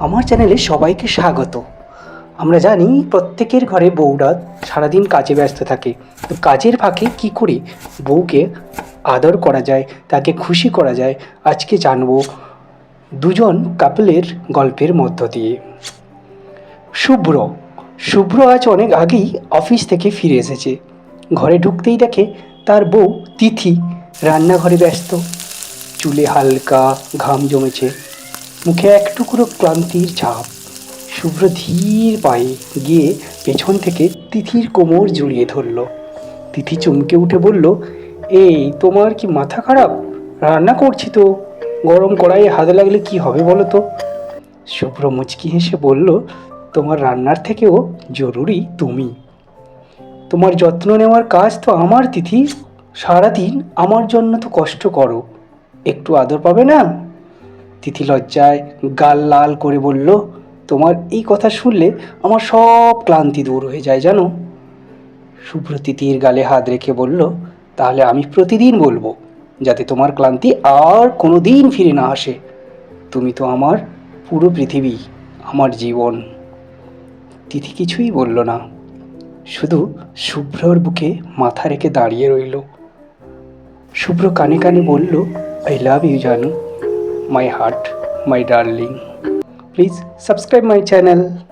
আমার চ্যানেলে সবাইকে স্বাগত। আমরা জানি প্রত্যেকের ঘরে বউরা সারাদিন কাজে ব্যস্ত থাকে। তো কাজের ফাঁকে কি করে বউকে আদর করা যায়, তাকে খুশি করা যায়, আজকে জানব দুজন কাপলের গল্পের মধ্য দিয়ে। শুভ্র। শুভ্র আজ অনেক আগেই অফিস থেকে ফিরে এসেছে। ঘরে ঢুকতেই দেখে তার বউ তিথি। রান্নাঘরে ব্যস্ত। চুলে হালকা ঘাম জমেছে। মুখে এক টুকরো ক্লান্তির ছাপ শুভ্র ধীর পায়ে গিয়ে পেছন থেকে তিথির কোমর জড়িয়ে ধরল। তিথি চমকে উঠে বলল, এই, তোমার কি মাথা খারাপ? রান্না করছি তো। গরম কড়াইয়ে হাতে লাগলে কি হবে বলো তো? শুভ্র মুচকি হেসে বলল, তোমার রান্নার থেকেও জরুরি তুমি। তোমার যত্ন নেওয়ার কাজ তো আমার, তিথি। সারাদিন আমার জন্য তো কষ্ট করো। একটু আদর পাবে না? তিথি লজ্জায় গাল লাল করে বলল, তোমার এই কথা শুনলে আমার সব ক্লান্তি দূর হয়ে যায় জানো? শুভ্র তিথির গালে হাত রেখে বলল, তাহলে আমি প্রতিদিন বলব, যাতে তোমার ক্লান্তি আর কোনো দিন ফিরে না আসে। তুমি তো আমার পুরো পৃথিবী, আমার জীবন। তিথি কিছুই বলল না, শুধু শুভ্রর বুকে মাথা রেখে দাঁড়িয়ে রইল। শুভ্র কানে কানে বলল আই লাভ ইউ জানু। my heart, my darling. Please subscribe my channel.